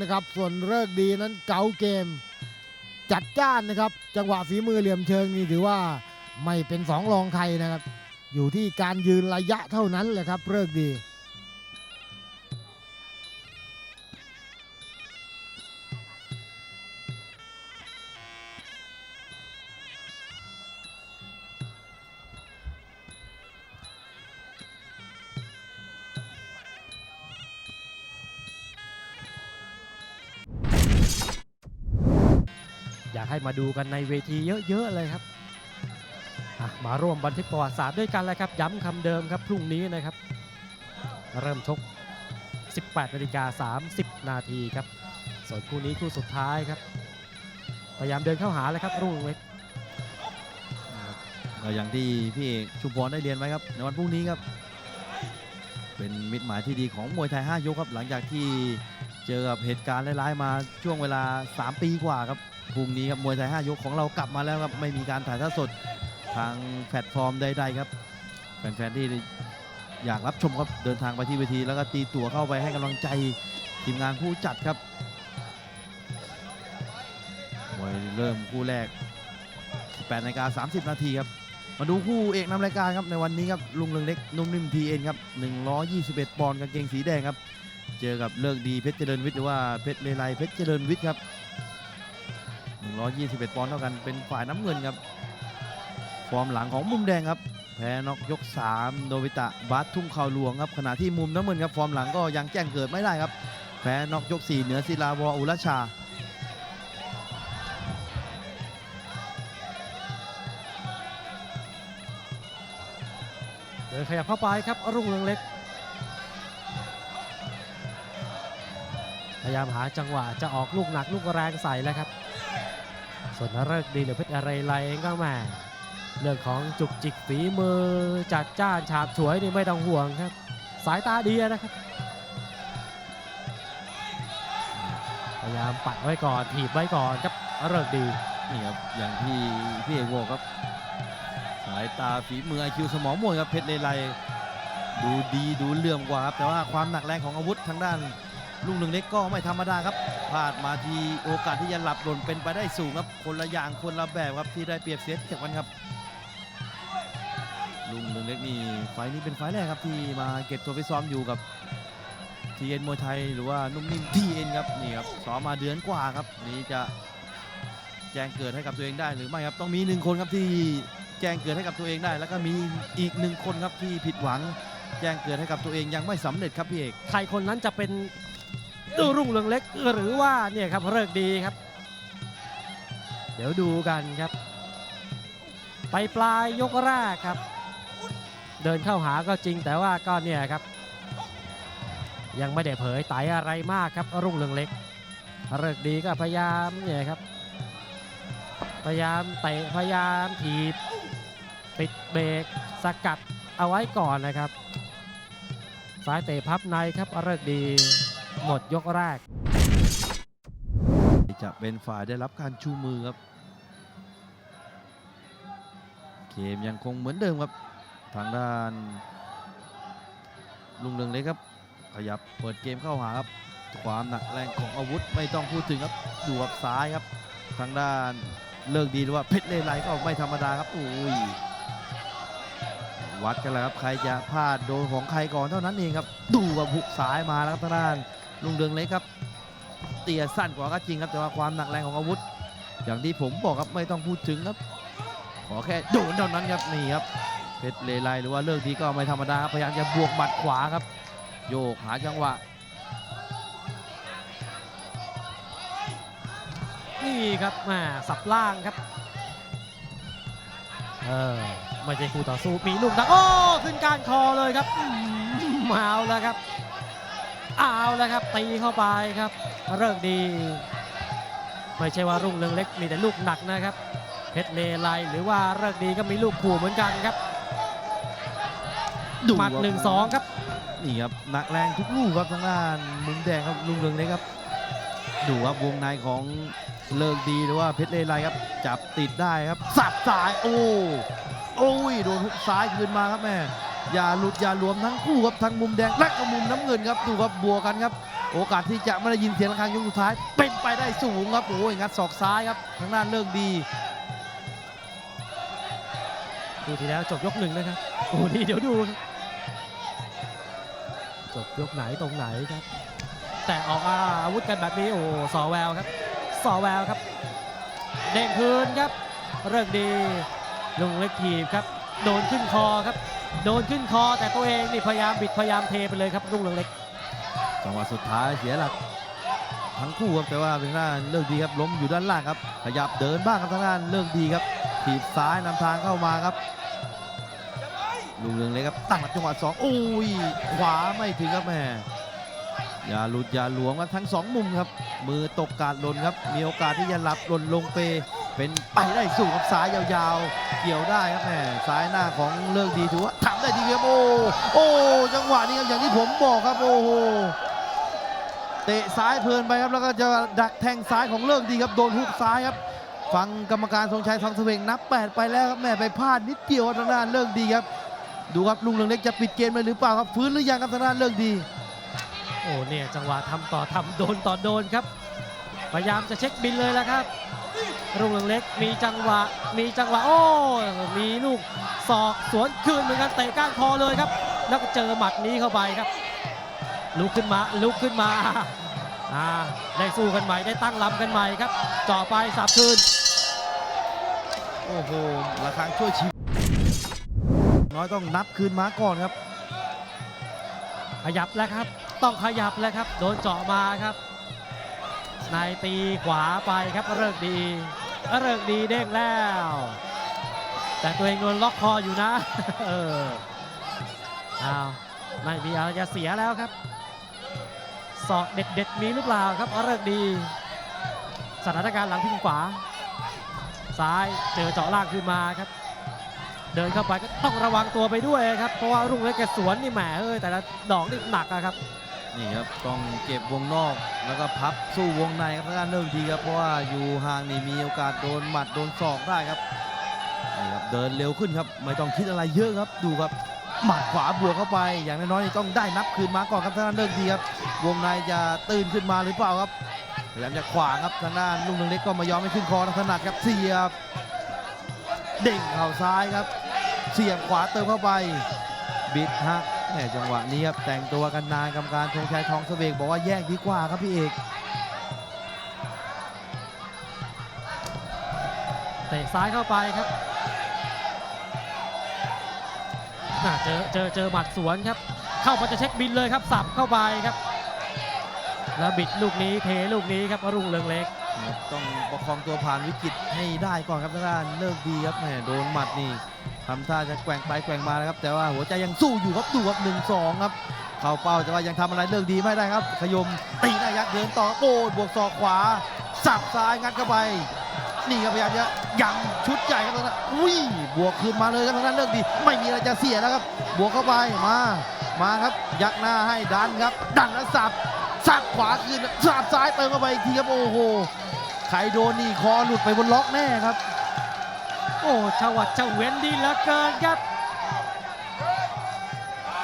นะครับ ส่วนเลิกดีนั้นเก๋าเกม จัดจ้านนะครับ จังหวะฝีมือเหลี่ยมเชิงนี่ถือว่าไม่เป็นสองรองใครนะครับ อยู่ที่การยืนระยะเท่านั้นแหละครับเลิกดี อยากให้มาดูกันในเวทีเยอะๆเลยครับมาร่วมบันทึกประวัติศาสตร์ด้วยกันเลยครับ ย้ำคำเดิมครับพรุ่งนี้นะครับ เริ่มชก 18นาฬิกา30 นาทีครับ ส่วนคู่นี้คู่สุดท้ายครับ พยายามเดินเข้าหาเลยครับรุ่งเล็กก็อย่างที่พี่ชุมพรได้เรียนไว้ครับ ในวันพรุ่งนี้ครับ เป็นมิตรหมายที่ดีของมวยไทย 5 ยกครับ หลังจากที่เจอกับเหตุการณ์ร้ายๆมาช่วงเวลา 3 ปีกว่าครับ พรุ่งนี้ครับมวยไทย5ยกของเรากลับมาแล้วครับไม่มีการถ่ายทอดสดทางแพลตฟอร์มใดๆครับแฟนๆที่อยากรับชมครับเดินทางไปที่เวทีแล้วก็ตีตั๋วเข้าไปให้กำลังใจทีมงานผู้จัดครับมวยเริ่มคู่แรก 18นาฬิกา30 นาทีครับ มาดูคู่เอกนำรายการครับในวันนี้ครับลุงเรืองเล็กนุ่มนิ่มทีเอ็นครับ 121 ปอนด์กางเกงสีแดงครับ เจอกับเลิกดีเพชรเจริญวิทย์หรือว่าเพชรเลไลเพชรเจริญวิทย์ครับ 121 ปอนด์เท่ากันเป็นฝ่ายน้ำเงินครับ ฟอร์มหลังของมุมแดงครับ แพ้นอกยก 3 โนบิตะบาสทุ่งข่าวหลวงครับขณะที่มุมน้ำเงินครับฟอร์มหลังก็ยังแจ้งเกิดไม่ได้ครับ แพ้นอกยก 4 เหนือศิลาวออุรชาเดินขยับเข้าไปครับรุ่งเรืองเล็ก พยายามหาจังหวะจะออกลูกหนักลูกแรงใส่แล้วครับ ส่วนเลิกดีหรือเพชรอะไรไรเองก็แม่เรื่องของจุกจิกฝีมือจัดจ้านฉาบฉวยนี่ไม่ต้องห่วงครับ สายตาดีนะครับพยายามปัดไว้ก่อนถีบไว้ก่อนครับเลิกดีนี่ครับอย่างที่พี่เอกบอกครับ สายตาฝีมือไอคิวสมองมวยครับเพชรเลไลดูดีดูเลื่อมกว่าครับแต่ว่าความหนักแรงของอาวุธทางด้านลุงหนึ่งเล็กก็ไม่ธรรมดาครับ พลาดมาทีโอกาสที่จะหลับหล่นเป็นไปได้สูงครับ คนละอย่างคนละแบบครับที่ได้เปรียบเสียเปรียบกันครับ ลุงหนึ่งเล็กนี่ไฟล์นี้เป็นไฟล์แรกครับที่มาเก็บตัวไปซ้อมอยู่กับทีเอ็นมวยไทยหรือว่านุ่มนิ่มทีเอ็นครับนี่ครับซ้อมมาเดือนกว่าครับ นี่จะแจ้งเกิดให้กับตัวเองได้หรือไม่ครับต้องมีหนึ่งคนครับที่แจ้งเกิดให้กับตัวเองได้ แล้วก็มีอีกหนึ่งคนครับที่ผิดหวัง แจ้งเกิดให้กับตัวเองยังไม่สำเร็จครับพี่เอกใครคนนั้นจะเป็น รุ่งเรืองเล็กหรือว่าเนี่ยครับเลิกดีครับ เดี๋ยวดูกันครับ ไปปลายยกแรกครับ เดินเข้าหาก็จริงแต่ว่าก็เนี่ยครับ ยังไม่ได้เผยไตอะไรมากครับ รุ่งเรืองเล็กเลิกดีก็พยายามเนี่ยครับ พยายามเตะพยายามถีบปิดเบรกสกัดเอาไว้ก่อนนะครับซ้ายเตะพับในครับเลิกดี หมดยกแรก จะเป็นฝ่ายได้รับการชูมือครับ เกมยังคงเหมือนเดิมครับ ทางด้านลุงเรืองเล็กครับ ขยับเปิดเกมเข้าหาครับ ความหนักแรงของอาวุธไม่ต้องพูดถึงครับดูครับซ้ายครับ ทางด้านเลิกดีหรือว่าเพชรเลไลก็ไม่ธรรมดาครับอุ้ยวัดกันแล้วครับใครจะพลาดโดนของใครก่อนเท่านั้นเองครับ ดูว่าหุกซ้ายมาแล้วครับทางด้าน ลุงเรืองเล็กครับ เตียสั้นกว่าก็จริงครับแต่ว่าความหนักแรงของอาวุธ อย่างที่ผมบอกครับไม่ต้องพูดถึงครับ ขอแค่โดนเท่านั้นครับนี่ครับเพชรเลไลหรือว่าเลิกดีก็ไม่ธรรมดาครับพยายามจะบวกหมัดขวาครับ โยกหาจังหวะนี่ครับม่สับล่างครับเออไม่ใช่คู่ต่อสู้มีลูกดักโอ้ขึ้นกานคอเลยครับมาแล้วครับ เอาแล้วครับตีเข้าไปครับเริ่มดี ไม่ใช่ว่ารุ่งเรืองเล็กมีแต่ลูกหนักนะครับ เพชรเลไลหรือว่าเลิกดีก็มีลูกขู่เหมือนกันครับดูหมัดครับหนึ่งสองครับนี่ครับหนักแรงทุกลูกครับทางด้านมุมแดงครับลุงเรืองเล็กครับ ดูครับวงในของเลิกดีหรือว่าเพชรเลไลครับ จับติดได้ครับ สับซ้ายโอ้โอ้ยโดนหุกซ้ายคืนมาครับแม่ อย่าหลุดอย่าหลวมทั้งคู่ครับทั้งมุมแดงและก็มุมน้ำเงินครับดูครับบวกกันครับ โอกาสที่จะไม่ได้ยินเสียงระฆังยกสุดท้าย เป็นไปได้สูงครับโอ้ยงัดศอกซ้ายครับทางด้านเลิกดีดูทีแล้วจบยกหนึ่งนะครับโอ้นี่เดี๋ยวดู จบยกไหนตรงไหนครับ แต่ออกอาวุธกันแบบนี้โอ้สอแววครับสอแววครับเด้งคืนครับ เริ่มดีลุงเล็กทีบครับ โดนขึ้นคอครับ โดนขึ้นคอแต่ตัวเองนี่พยายามบิดพยายามเทไปเลยครับลุงเล็ก จังหวะสุดท้ายเสียหลักทั้งคู่ครับแต่ว่าเป็นทางด้านเลิกดีครับล้มอยู่ด้านล่างครับขยับเดินบ้างครับทางด้านเลิกดีครับถีบซ้ายนำทางเข้ามาครับลุงเรืองเล็กครับตั้งรับจังหวะสองโอ้ยขวาไม่ถึงครับแม่อย่าหลุดอย่าหลวมครับทั้งสองมุมครับ มือตกการหล่นครับ มีโอกาสที่จะหลับหล่นลงเป เป็นไปได้สู่กับซ้ายยาวๆ เกี่ยวได้ครับแม่ซ้ายหน้าของเลิกดีถือว่าทำได้ดีครับโอ้โอ้จังหวะนี้ครับอย่างที่ผมบอกครับโอ้โหเตะซ้ายเพลินไปครับแล้วก็จะดักแทงซ้ายของเลิกดีครับโดนฮุกซ้ายครับฟังกรรมการทรงชัยทองเสวงนับ 8 ไปแล้วครับแม่ไปพลาดนิดเดียวทางด้านเลิกดีครับ ดูครับลุงเรืองเล็กจะปิดเกมเลยหรือเปล่าครับฟื้นหรือยังครับทางด้านเลิกดีโอ้เนี่ยจังหวะทำต่อทำโดนต่อโดนครับ พยายามจะเช็คบินเลยแล้วครับ รุ่งเรืองเล็กมีจังหวะมีจังหวะโอ้มีลูกศอกสวนคืนเหมือนกันเตะก้านคอเลยครับ แล้วก็เจอหมัดนี้เข้าไปครับลุกขึ้นมาลุกขึ้นมาอ่าได้สู้กันใหม่ได้ตั้งลำกันใหม่ครับจ่อไปสับคืนโอ้โหระฆังช่วยชีวิตน้อยต้องนับคืนมาก่อนครับ ขยับแล้วครับ ต้องขยับแล้วครับ โดนเจาะมาครับนายตีขวาไปครับเลิกดี เลิกดีเด้งแล้ว แต่ตัวเองโดนล็อกคออยู่นะ เอออ้าวไม่มีอะไรจะเสียแล้วครับศอกเด็ดๆมีหรือเปล่าครับเลิกดี สถานการณ์หลังพิงขวา ซ้ายเจอเจาะล่างขึ้นมาครับ เดินเข้าไปก็ต้องระวังตัวไปด้วยครับ เพราะว่ารุ่งเล็กแกสวนนี่แหมเอ้ยแต่ละดอกนี่หนักอะครับ นี่ครับต้องเก็บวงนอกแล้วก็พับสู้วงในครับทางด้านเลิกดีครับเพราะว่าอยู่ห่างนี่มีโอกาสโดนหมัดโดนศอกได้ครับนี่ครับเดินเร็วขึ้นครับไม่ต้องคิดอะไรเยอะครับดูครับหมัดขวาบวกเข้าไปอย่างน้อยๆต้องได้นับคืนมาก่อนครับทางด้านเลิกดีครับวงในจะตื่นขึ้นมาหรือเปล่าครับพยายามจะขวางครับทางด้านลุงเรืองเล็กก็ม่ยอมให้ขึ้นคอถนัดครับเสียบเด้งเข่าซ้ายครับ เสียบขวาเติมเข้าไปบิดฮะ แหมจังหวะนี้ครับแต่งตัวกันนานกรรมการธงชัยทองเสวกบอกว่าแยกดีกว่าครับพี่เอกเตะซ้ายเข้าไปครับอะเจอเจอเจอหมัดสวนครับ เข้ามาจะเช็คบินเลยครับสับเข้าไปครับ แล้วบิดลูกนี้เทลูกนี้ครับรุ่งเรืองเล็ก ต้องประคองตัวผ่านวิกฤตให้ได้ก่อนครับทางด้านเลิกดีครับแหมโดนหมัดนี่ ทำท่าจะแกว่งไปแกว่งมานะครับ แต่ว่าหัวใจยังสู้อยู่ครับดูครับหนึ่งสองครับ เข้าเป้าแต่ว่ายังทำอะไรเลิกดีไม่ได้ครับ ขยมตีหน้ายักเดินต่อโอ้บวกศอกขวาสับซ้ายงัดเข้าไป นี่ครับพยายามจะยังชุดใหญ่ครับตอนนั้นอุ้ยบวกคืนมาเลยครับทางด้นเลิกดี ไม่มีอะไรจะเสียแล้วครับ บวกเข้าไปมา มาครับ ยักหน้าให้ดันครับ ดันแล้วสับสับขวาคืนสับซ้ายเติมเข้าไปอีกทีครับโอ้โหใครโดนนี่คอหลุดไปบนล็อกแน่ครับ โอ้ชวัดเฉวียนดีเหลือเกินครับ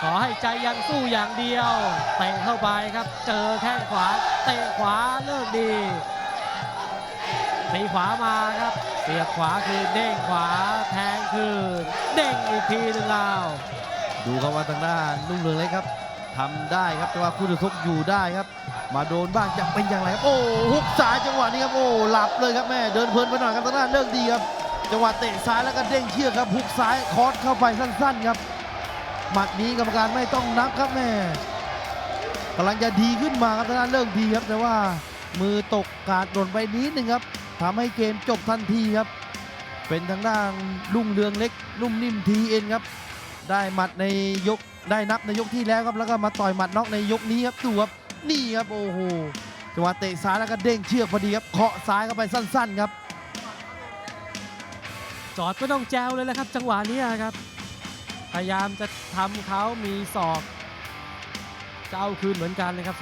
ขอให้ใจยังสู้อย่างเดียวเตะเข้าไปครับ เจอแข้งขวาเตะขวาเลิกดีตีขวามาครับ เสียบขวาคืนเด้งขวาแทงคืนเด้งอีกทีหนึงแล้ว ดูครับว่าทางด้านลุ่งเรืองเล็กครับทำได้ครับแต่ว่าคู่ต่อสู้อยู่ได้ครับ มาโดนบ้างจะเป็นอย่างไรครับโอ้ฮุกซ้ายจังหวะนี้ครับโอ้หลับเลยครับแม่เดินเพลินไปหน่อยครับทางด้านเลิกดีครับ จังหวะเตะซ้ายแล้วก็เด้งเชือกครับฮุกซ้ายคอร์สเข้าไปสั้นๆครับหมัดนี้กรรมการไม่ต้องนับครับแม่กำลังจะดีขึ้นมาครับทางด้านเลิกดีครับแต่ว่ามือตกการโดนไปนิดหนึ่งครับทำให้เกมจบทันทีครับ เป็นทางด้านลุ่งเรืองเล็กนุ่มนิ่มทีเอ็นครับ ได้หมัดในยกได้นับในยกที่แล้วครับแล้วก็มาต่อยหมัดน็อกในยกนี้ครับดูครับนี่ครับโอ้โหจังหวะเตะซ้ายแล้วก็เด้งเชือกพอดีครับเคาะซ้ายเข้าไปสั้น ๆ ครับ จอดก็ต้องแจวเลยแหละครับ จังหวะนี้ครับ พยายามจะทำเขามีศอกจะเอาคืนเหมือนกันเลยครับ